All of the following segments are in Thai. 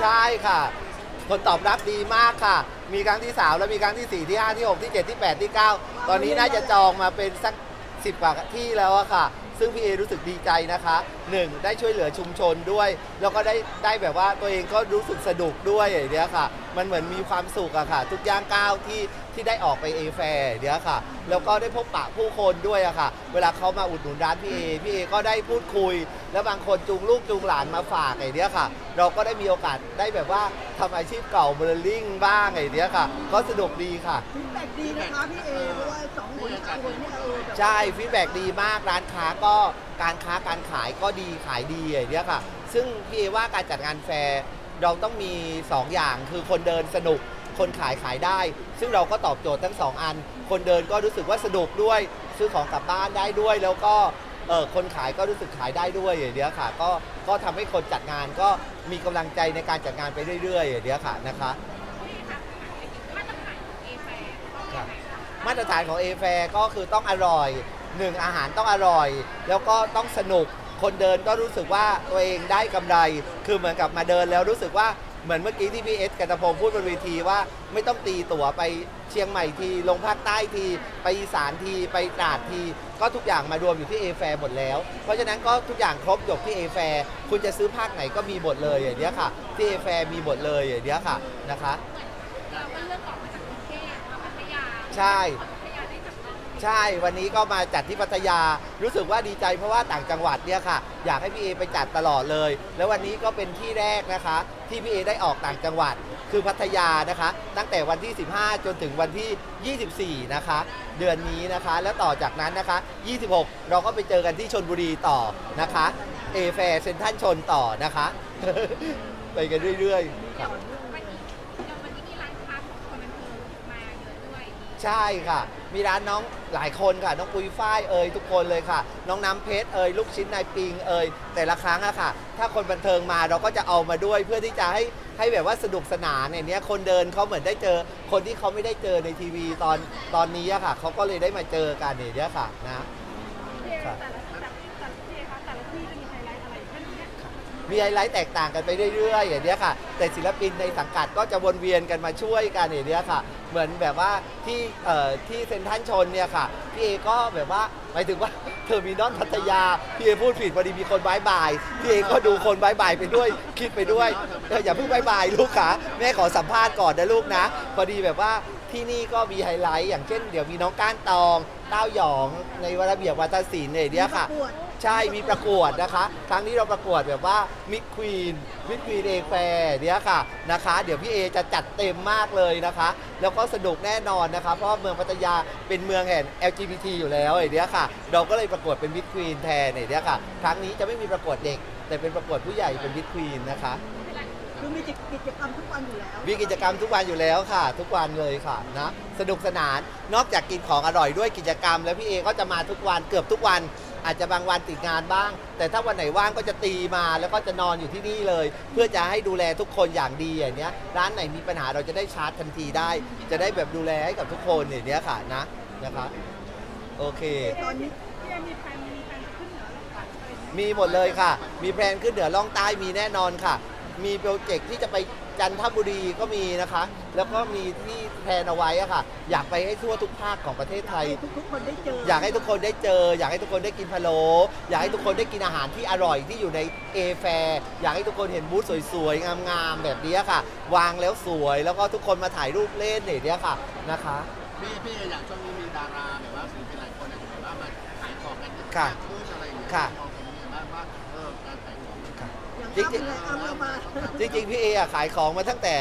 ใช่ค่ะ ผลตอบรับดีมากค่ะ มีครั้งที่ 3 แล้วมีครั้งที่ 4 ที่ 5 ที่ 6 ที่ 7 ที่ 8 ที่ 9 ตอนนี้น่าจะจองมาเป็นสัก 10กว่าที่แล้วอะค่ะ ซึ่งพี่เอรู้สึกดีใจนะคะ 1. ได้ช่วยเหลือชุมชนด้วย แล้วก็ได้ได้แบบว่าตัวเองก็รู้สึกสนุกด้วยอย่างเนี้ยค่ะ มันเหมือนมีความสุขอะค่ะ ทุกย่างก้าวที่ที่ได้ออกไปเอแฟร์เนี้ยค่ะ แล้วก็ได้พบปะผู้คนด้วยอะค่ะ เวลาเขามาอุดหนุนร้านพี่เอพี่เอก็ได้พูดคุย แล้วบางคนจูงลูกจูงหลานมาฝากไอ้เนี้ยค่ะ เราก็ได้มีโอกาสได้แบบว่าทำอาชีพเก่าเบลลิงบ้างไอ้เนี้ยค่ะ ก็สนุกดีค่ะ ฟีดแบ็กดีนะคะพี่เอเพราะว่าสองคนสามคนเนี่ยเออแบบใช่ฟีดแบ็ดีมากร้านค้าก็การค้าการขายก็ดีขายดีอย่างเนี้ยค่ะ ซึ่งพี่เอว่าการจัดงานแฟร์ เราต้องมี 2 อย่างคือคนเดินสนุก คนขายขายได้ ซึ่งเราก็ตอบโจทย์ทั้ง 2 อัน คนเดินก็รู้สึกว่าสนุกด้วย ซื้อของกลับบ้านได้ด้วย แล้วก็เออคนขายก็รู้สึกขายได้ด้วยอย่างเนี้ยค่ะ ก็ก็ทำให้คนจัดงานก็มีกำลังใจในการจัดงานไปเรื่อยๆอย่างเนี้ยค่ะนะคะครับมาตรฐานของเอแฟก็คือต้องอร่อยหนึ่งอาหารต้องอร่อย แล้วก็ต้องสนุก คนเดินก็รู้สึกว่าตัวเองได้กำไร คือเหมือนกับมาเดินแล้วรู้สึกว่าเหมือนเมื่อกี้ที่พี่เอสกันตพงศ์พูดบนเวทีว่าไม่ต้องตีตั๋วไปเชียงใหม่ที ลงภาคใต้ที ไปอีสานทีไปตราดที ก็ทุกอย่างมารวมอยู่ที่เอแฟหมดแล้ว เพราะฉะนั้นก็ทุกอย่างครบจบที่เอแฟคุณจะซื้อภาคไหนก็มีหมดเลยอย่างเนี้ยค่ะที่เอแฟมีหมดเลยอย่างเนี้ยค่ะนะคะ เราก็เลือกออกมาจากกรุงเทพมาพัทยา ใช่ ใช่วันนี้ก็มาจัดที่พัทยา รู้สึกว่าดีใจเพราะว่าต่างจังหวัดเนี่ยค่ะ อยากให้พี่เอไปจัดตลอดเลย แล้ววันนี้ก็เป็นที่แรกนะคะ ที่พี่เอได้ออกต่างจังหวัด คือพัทยานะคะ ตั้งแต่วันที่ 15 จนถึงวันที่ 24 นะคะ เดือนนี้นะคะ แล้วต่อจากนั้นนะคะ 26 เราก็ไปเจอกันที่ชนบุรีต่อนะคะเอแฟร์เซนทันชนต่อนะคะ ไปกันเรื่อยๆครับ ใช่ค่ะ มีร้านน้องหลายคนค่ะ น้องปุยฝ้ายเอ่ยทุกคนเลยค่ะ น้องน้ำเพชรเอ่ยลูกชิ้นนายปิงเอ่ยแต่ละครั้งอะค่ะ ถ้าคนบันเทิงมาเราก็จะเอามาด้วย เพื่อที่จะให้ให้แบบว่าสนุกสนานในเนี้ยคนเดินเขาเหมือนได้เจอ คนที่เขาไม่ได้เจอในทีวีตอนตอนนี้อะค่ะเขาก็เลยได้มาเจอกันเนี่ยเนี้ยค่ะนะ ค่ะ แต่ละแต่ละที่คะแต่ละที่จะมีไฮไลท์อะไรแค่นี้ มีไฮไลท์แตกต่างกันไปเรื่อยๆอย่างเนี้ยค่ะ แต่ศิลปินในสังกัดก็จะวนเวียนกันมาช่วยกันอย่างเนี้ยค่ะ เหมือนแบบว่าที่เอ่อที่เซนทรัลชนเนี่ยค่ะพี่เอก็แบบว่าหมายถึงว่าเทอร์มินอลพัทยาพี่เอพูดผิดพอดีมีคนบายบายพี่เอก็ดูคนบายบายไปด้วยคิดไปด้วยเอออย่าเพิ่งบายบายลูกค่ะแม่ขอสัมภาษณ์ก่อนนะลูกนะ พอดีแบบว่าที่นี่ก็มีไฮไลท์อย่างเช่น เดี๋ยวมีน้องก้านตองเต้าหยองในวระเบียบวัฒนศิลป์เนี่ยเนี้ยค่ะ ประกวด ใช่มีประกวดนะคะ ครั้งนี้เราประกวดแบบว่ามิดควีนมิดควีนเอแฟร์เนี้ยค่ะนะคะ เดี๋ยวพี่เอจะจัดเต็มมากเลยนะคะ แล้วก็สนุกแน่นอนนะคะ เพราะว่าเมืองพัทยาเป็นเมืองแห่ง LGBT อยู่แล้วไอ้เนี้ยค่ะ เราก็เลยประกวดเป็นมิดควีนแทนไอ้เนี้ยค่ะ ครั้งนี้จะไม่มีประกวดเด็ก แต่เป็นประกวดผู้ใหญ่เป็นมิดควีนนะคะ คือมีกิจกรรมทุกวันอยู่แล้วมีกิจกรรมทุกวันอยู่แล้วค่ะ ทุกวันเลยค่ะนะสนุกสนานนอกจากกินของอร่อยด้วยกิจกรรม แล้วพี่เอก็จะมาทุกวันเกือบทุกวัน อาจจะบางวันติดงานบ้าง แต่ถ้าวันไหนว่างก็จะตีมาแล้วก็จะนอนอยู่ที่นี่เลย เพื่อจะให้ดูแลทุกคนอย่างดีอย่างเนี้ยร้านไหนมีปัญหาเราจะได้ชาร์จทันทีได้ จะได้แบบดูแลให้กับทุกคนอย่างเนี้ยค่ะนะนะคะโอเค ตอนนี้ที่มีแฟนมีแฟนขึ้นเหนือลงใต้อะไรอย่างเงี้ยมีหมดเลยค่ะ มีแพลนขึ้นเหนือล่องใต้มีแน่นอนค่ะ มีโปรเจกต์ที่จะไปจันทบุรีก็มีนะคะ แล้วก็มีที่แพลนเอาไว้อะค่ะ อยากไปให้ทั่วทุกภาคของประเทศไทยให้ทุกๆคนได้เจออยากให้ทุกคนได้เจอ อยากให้ทุกคนได้กินพะโล้อยากให้ทุกคนได้กินอาหารที่อร่อยที่อยู่ในเอแฟอยากให้ทุกคนเห็นบูธสวยๆ งามๆ แบบนี้ค่ะ วางแล้วสวยแล้วก็ทุกคนมาถ่ายรูปเล่นเนี่ยเนี้ยค่ะนะคะ พี่พี่อย่างช่วงนี้มีดาราแบบว่าศิลปินหลายคนเนี่ยแบบว่ามาขายของกันค่ะขึ้นอะไรอย่างเงี้ยค่ะมอ อย่างจริงๆทำอะไรเอาเอามาจริงๆพี่เออะขายของมาตั้งแต่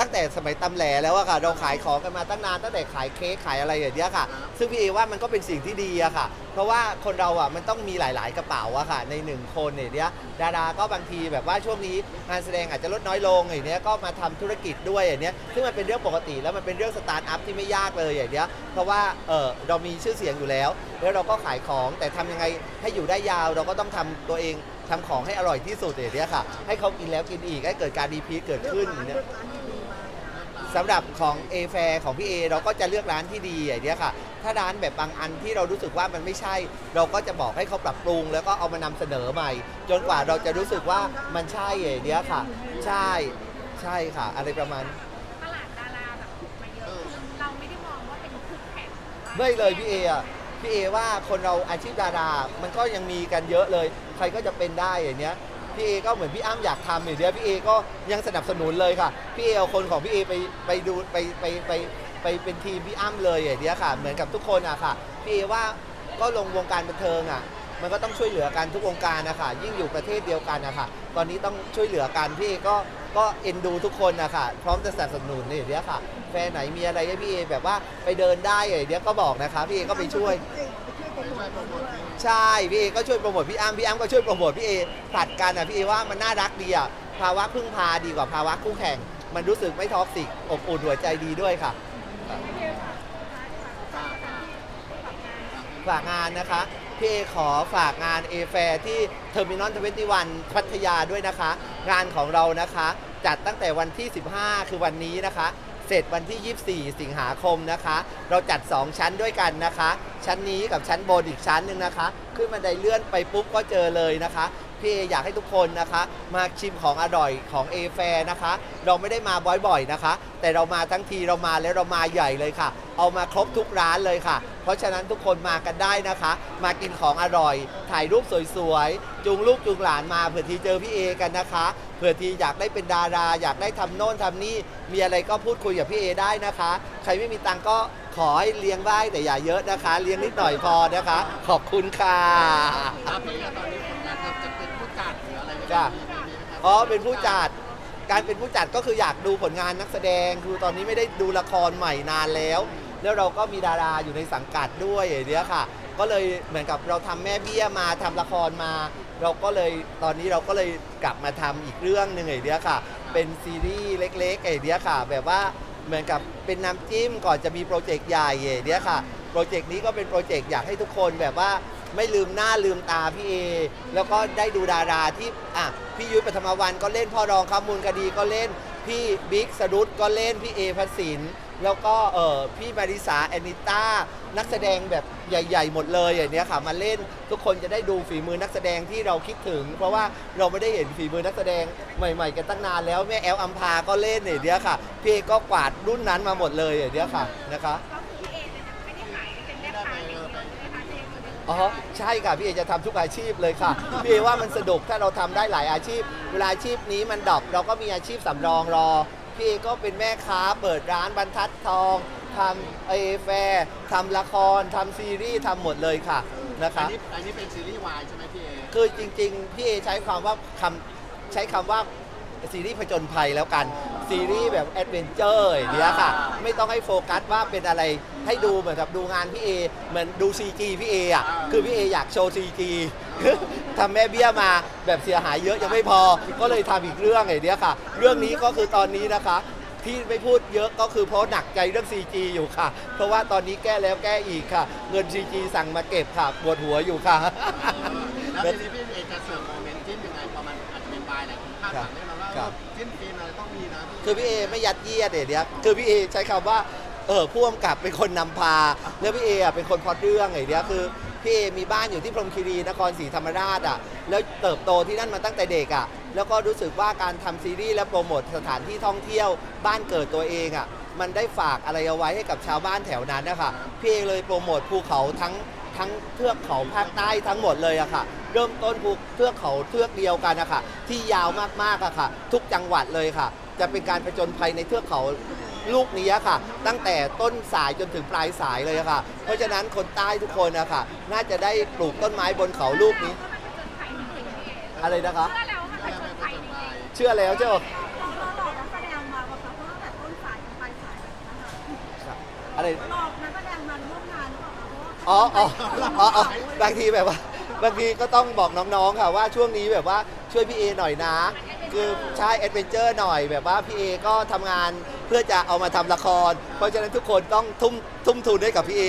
ตั้งแต่สมัยตำแหลแล้วอะค่ะเราขายของกันมาตั้งนานตั้งแต่ขายเค้กขายอะไรอย่างเงี้ยค่ะ ซึ่งพี่เอว่ามันก็เป็นสิ่งที่ดีอะค่ะ เพราะว่าคนเราอะมันต้องมีหลาย ๆ กระเป๋าอะค่ะ ในหนึ่งคนเนี่ยเนี้ยดาราก็บางทีแบบว่าช่วงนี้งานแสดงอาจจะลดน้อยลงอย่างเนี้ยก็มาทำธุรกิจด้วยอย่างเนี้ยซึ่งมันเป็นเรื่องปกติแล้วมันเป็นเรื่องสตาร์ทอัพที่ไม่ยากเลยอย่างเนี้ยเพราะว่าเออเรามีชื่อเสียงอยู่แล้ว แล้วเราก็ขายของแต่ทำยังไงให้อยู่ได้ยาวเราก็ต้องทำตัวเอง ทำของให้อร่อยที่สุดอย่างเนี้ยค่ะ ให้เขากินแล้วกินอีกให้เกิดการดีพีเกิดเลือกขึ้นอร้านย่างเลืเนี้ยอกร้านที่ดีมาสำหรับของ A f a i r ของพี่เอเราก็จะเลือกร้านที่ดีอย่างเนี้ยค่ะ ถ้าร้านแบบบางอันที่เรารู้สึกว่ามันไม่ใช่ เราก็จะบอกให้เขาปรับปรุง แล้วก็เอามานำเสนอใหม่ จนกว่าเราจะรู้สึกว่ามันใช่อย่างเนี้ยค่ะ ใช่ใช่ค่ะ อะไรประมาณ ตลาดดาราแบบมาเยอะคือเราไม่ได้มองว่าเป็นคู่แข่งไม่เลยพี่เออะ พี่เอว่าคนเราอาชีพดารา มันก็ยังมีกันเยอะเลย ใครก็จะเป็นได้อย่างเนี้ย พี่เอก็เหมือนพี่อ้ำอยากทำอย่างเนี้ยพี่เอก็ยังสนับสนุนเลยค่ะ พี่เอเอาคนของพี่เอไปไปดูไปไปไปไปเป็นทีมพี่อ้ำเลยอย่างเนี้ยค่ะ เหมือนกับทุกคนอะค่ะ พี่เอว่าก็ลงวงการบันเทิงอะมันก็ต้องช่วยเหลือกันทุกวงการนะคะยิ่งอยู่ประเทศเดียวกันนะคะตอนนี้ต้องช่วยเหลือกันพี่เอก็ ก็เอ็นดูทุกคนนะคะพร้อมจะสนับสนุนอย่เนี้ยค่ะ แฟนไหนมีอะไรให้พี่เอแบบว่าไปเดินได้อย่างเนี้ยก็บอกนะคะ พี่เอก็ไปช่วย ใช่พี่เอก็ช่วยโปรโมทพี่อ้ำพี่อ้ำก็ช่วยโปรโมทพี่เอผลัดกันอะพี่เอว่ามันน่ารักดีอะภาวะพึ่งพาดีกว่าภาวะคู่แข่ง มันรู้สึกไม่ท็อกซิกอบอุ่นหัวใจดีด้วยค่ะ ฝากงานนะคะ พี่เอขอฝากงาน a อแฟที่เทอร์มินอล21พัทยาด้วยนะคะ งานของเรานะคะ จัดตั้งแต่วันที่ 15 คือวันนี้นะคะ เสร็จวันที่ 24 สิงหาคมนะคะ เราจัด 2 ชั้นด้วยกันนะคะ ชั้นนี้กับชั้นบนอีกชั้นหนึ่งนะคะ ขึ้นบันไดเลื่อนไปปุ๊บก็เจอเลยนะคะพี่เออยากให้ทุกคนนะคะ มาชิมของอร่อยของ a อแฟนะคะ เราไม่ได้มาบ่อยๆนะคะ แต่เรามาทั้งทีเรามาแล้วเรามาใหญ่เลยค่ะ เอามาครบทุกร้านเลยค่ะ เพราะฉะนั้นทุกคนมากันได้นะคะ มากินของอร่อย ถ่ายรูปสวยๆ จูงลูกจูงหลานมาเผื่อทีเจอพี่เอกันนะคะเผื่อทีอยากได้เป็นดารา อยากได้ทำโน่นทำนี่ มีอะไรก็พูดคุยกับพี่เอได้นะคะ ใครไม่มีตังก็ขอให้เลี้ยงได้แต่อย่าเยอะนะคะ เลี้ยงนิดหน่อยพอนะคะ ขอบคุณค่ะครับพี่ตอนนี้ผลงานจะเป็นผู้จัดหรืออะไรจ้ะมีมีไหมครับอ๋อเป็นผู้จัดการเป็นผู้จัดก็คืออยากดูผลงานนักแสดงคือตอนนี้ไม่ได้ดูละครใหม่นานแล้ว แล้วเราก็มีดาราอยู่ในสังกัดด้วยอย่างเนี้ยค่ะ ก็เลยเหมือนกับเราทำแม่เบี้ยมาทำละครมา เราก็เลยตอนนี้เราก็เลยกลับมาทำอีกเรื่องหนึ่งไอ้เนี้ยค่ะ เป็นซีรีส์เล็กๆไอ้เนี้ยค่ะ แบบว่าเหมือนกับเป็นน้ำจิ้มก่อนจะมีโปรเจกต์ใหญ่ไอ้เนี้ยค่ะ โปรเจกต์นี้ก็เป็นโปรเจกต์อยากให้ทุกคนแบบว่าไม่ลืมหน้าลืมตาพี่เอ แล้วก็ได้ดูดาราที่อะพี่ยุ้ยปฐมวันก็เล่นพ่อรองคำมูลคดีก็เล่น พี่บิ๊กสรุตก็เล่นพี่เอพัสสิน แล้วก็เออพี่มาริสาแอนิต้านักแสดงแบบใหญ่ ๆ หมดเลยอย่างเนี้ยค่ะมาเล่นทุกคนจะได้ดูฝีมือนักแสดงที่เราคิดถึง เพราะว่าเราไม่ได้เห็นฝีมือนักแสดงใหม่ ๆ กันตั้งนานแล้วแม่แอลอัมพาก็เล่นอย่างเนี้ยค่ะ พี่เอก็กวาดรุ่นนั้นมาหมดเลยอย่างเนี้ยค่ะนะคะก็คือพี่เอจะไม่ได้ขายเป็นแม่ค้าอย่างเดียวใช่ไหมคะเจมส์อ๋อใช่ค่ะ พี่เอจะทำทุกอาชีพเลยค่ะ พี่เอว่ามันสนุกถ้าเราทำได้หลายอาชีพ เวลาอาชีพนี้มันดรอปเราก็มีอาชีพสำรองรอ พี่เอก็เป็นแม่ค้าเปิดร้านบรรทัดทองทำเอแฟร์ทำละครทำซีรีส์ทำหมดเลยค่ะนะอัคะ นนี้อันนี้เป็นซีรีส์วายใช่ไหมพี่เอคือจริงๆ พี่เอใช้ความว่าคำใช้คำว่าซีรีส์ผจญภัยแล้วกัน ซีรีส์แบบแอดเวนเจอร์อย่างเนี้ยค่ะ ไม่ต้องให้โฟกัสว่าเป็นอะไรให้ดูเหมือนกับดูงานพี่เอเหมือนดู CG พี่เออะคือพี่เออยากโชว์ CG ทำแม่เบี้ยมาแบบเสียหายเยอะยังไม่พอ ก็เลยทำอีกเรื่องอย่างเนี้ยค่ะ เรื่องนี้ก็คือตอนนี้นะคะที่ไม่พูดเยอะก็คือเพราะหนักใจเรื่อง CG อยู่ค่ะ เพราะว่าตอนนี้แก้แล้วแก้อีกค่ะ เงิน CG สั่งมาเก็บค่ะปวดหัวอยู่ค่ะ แล้วทีนี้พี่เอจะเสร์ฟโมาจจะเป็นวายหลายคนคาดหวังแน่นอนว่าครับเออจิ้นฟินอะไรต้องมีนะพี่คือพี่เอไม่ยัดเยียดเดี๋ยวคือพี่เอใช้คำว่าเออพ่วงกับเป็นคนนำพา แล้วพี่เออะเป็นคนพล็อดเรื่องไอ้เนี้ยคือพี่เอมีบ้านอยู่ที่พรหมคีรีนครศรีธรรมราชอะแล้วเติบโตที่นั่นมาตั้งแต่เด็กอะแล้วก็รู้สึกว่าการทำซีรีส์และโปรโมทสถานที่ท่องเที่ยวบ้านเกิดตัวเองอะมันได้ฝากอะไรเอาไว้ให้กับชาวบ้านแถวนั้นนะคะพี่เอเลยโปรโมทภูเขาทั้งทั้งเทือกเขาภาคใต้ทั้งหมดเลยอะค่ะ เริ่มต้นภูเทือกเขาเทือกเดียวกันนะคะที่ยาวมากๆอะค่ะ ทุกจังหวัดเลยค่ะ จะเป็นการผจญภัยในเทือกเขาลูกนี้ค่ะ ตั้งแต่ต้นสายจนถึงปลายสายเลยค่ะ เพราะฉะนั้นคนใต้ทุกคนนะคะน่าจะได้ปลูกต้นไม้บนเขาลูกนี้ อะไรนะคะ เชื่อแล้วมันเป็นคนไทยจริงเชื่อแล้วเจ้าเราหลอกนักแสดงมาว่าเขาตั้งแต่ต้นสายถึงปลายสายนะคะอะไร หลอกนักแสดงมาร่วมงานหรือเปล่าคะเพราะว่า อ๋ออ๋ออ๋ออ๋อบางทีแบบว่า บางทีก็ต้องบอกน้องๆค่ะว่าช่วงนี้แบบว่าช่วยพี่เอหน่อยนะ คือใช่แอดเวนเจอร์หน่อยแบบว่าพี่เอก็ทำงานเพื่อจะเอามาทำละคร เพราะฉะนั้นทุกคนต้องทุ่มทุ่มทุนให้กับพี่เอ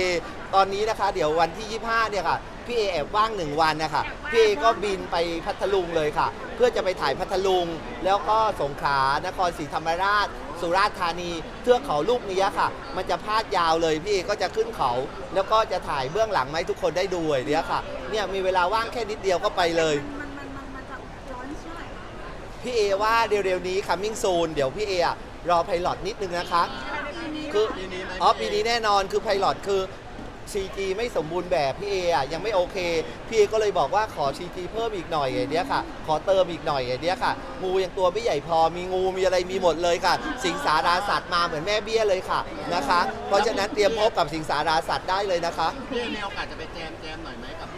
ตอนนี้นะคะ เดี๋ยววันที่ 25 เนี่ยค่ะพี่เอแอบว่างหนึ่งวันนะคะพี่เอก็บินไปพัทลุงเลยค่ะ เพื่อจะไปถ่ายพัทลุง แล้วก็สงขลานครศรีธรรมราช สุราษฎร์ธานีเทือกเขาลูกนี้ค่ะ มันจะพาดยาวเลยพี่เอก็จะขึ้นเขา แล้วก็จะถ่ายเบื้องหลังมาให้ทุกคนได้ดูอย่างเนี้ยค่ะเนี่ยมีเวลาว่างแค่นิดเดียวก็ไปเลย มันมันมันมันจะร้อนเชื่อไหร่คะพี่พี่เอว่าเร็วๆนี้ coming soon เดี๋ยวพี่เออะรอไพลอตนิดนึงนะคะคือปีนี้ไหมอ๋อปีนี้แน่นอนคือไพลอตคือ CG ไม่สมบูรณ์แบบพี่เออะยังไม่โอเค พี่เอก็เลยบอกว่าขอ CG เพิ่มอีกหน่อยไอ้เนี้ยค่ะ ขอเติมอีกหน่อยไอ้เนี้ยค่ะ งูยังตัวไม่ใหญ่พอมีงูมีอะไรมีหมดเลยค่ะ สิงสาราสัตว์มาเหมือนแม่เบี้ยเลยค่ะนะคะ เพราะฉะนั้นเตรียมพบกับสิงสาราสัตว์ได้เลยนะคะ พี่เอมีโอกาสจะไปแจมแจมหน่อยไหมกับ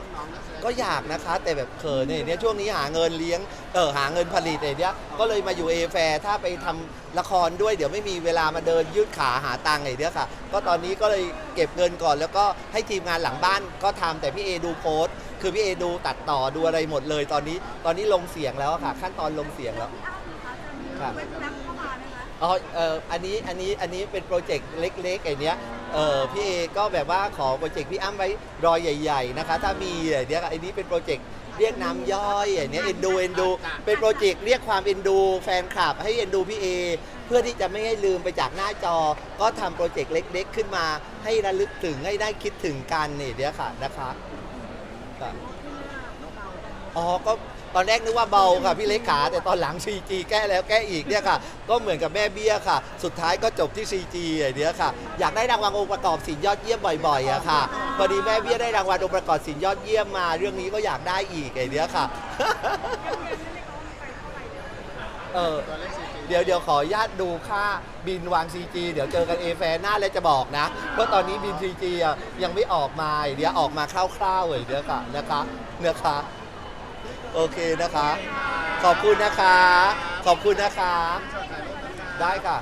กแสดงก็อยากนะคะ แต่แบบเขินเนี่ยช่วงนี้หาเงินเลี้ยงเออหาเงินผลิตไอ้เนี้ยก็เลยมาอยู่เอแฟถ้าไปทำละครด้วย เดี๋ยวไม่มีเวลามาเดินยืดขาหาตังค์ไอ้เนี้ยค่ะ ก็ตอนนี้ก็เลยเก็บเงินก่อน แล้วก็ให้ทีมงานหลังบ้านก็ทำแต่พี่เอดูโพสต์คือพี่เอดูตัดต่อดูอะไรหมดเลย ตอนนี้ตอนนี้ลงเสียงแล้วอะค่ะ ขั้นตอนลงเสียงแล้วพี่อ้ำนะคะจะมีเว็บแรปเข้ามาไหมคะ อ๋อเอออันนี้ อันนี้ อันนี้เป็นโปรเจกต์เล็กๆไอ้เนี้ย เออพี่เอก็แบบว่าขอโปรเจกต์พี่อ้ำไว้รอยใหญ่ ๆนะคะ ถ้ามีไอ้เนี้ยไอ้นี้เป็นโปรเจกต์เรียกน้ำย่อยไอ้เนี้ยเอ็นดูเอ็นดู เป็นโปรเจกต์เรียกความเอ็นดู แฟนคลับให้เอ็นดูพี่เอเพื่อที่จะไม่ให้ลืมไปจากหน้าจอ ก็ทำโปรเจกต์เล็ก ๆ ขึ้นมาให้ระลึกถึงให้ได้คิดถึงกันนี่เนี้ยค่ะนะคะค่ะอ๋อ ก็ ตอนแรกนึกว่าเบาค่ะพี่เล็กขา แต่ตอนหลัง CG แก้แล้วแก้อีกเนี่ยค่ะ ก็เหมือนกับแม่เบี้ยค่ะ สุดท้ายก็จบที่ CG ไอ้เนี้ยค่ะ อยากได้รางวัลองค์ประกอบสินยอดเยี่ยมบ่อยๆอะค่ะพอดีแม่เบี้ยได้รางวัลองค์ประกอบสินยอดเยี่ยมมา เรื่องนี้ก็อยากได้อีกไอ้เนี้ยค่ะ เออ เดี๋ยวเดี๋ยวขออนุญาตดูค่าบินวาง CG เดี๋ยวเจอกันเอแฟหน้าแล้วจะบอกนะ เพราะตอนนี้บิน CG อะยังไม่ออกมาเดี๋ยวออกมาคร่าวๆเลยเดี๋ยวค่ะนะคะนะคะ โอเคนะคะ ขอบคุณนะคะ ขอบคุณนะคะ ได้ค่ะ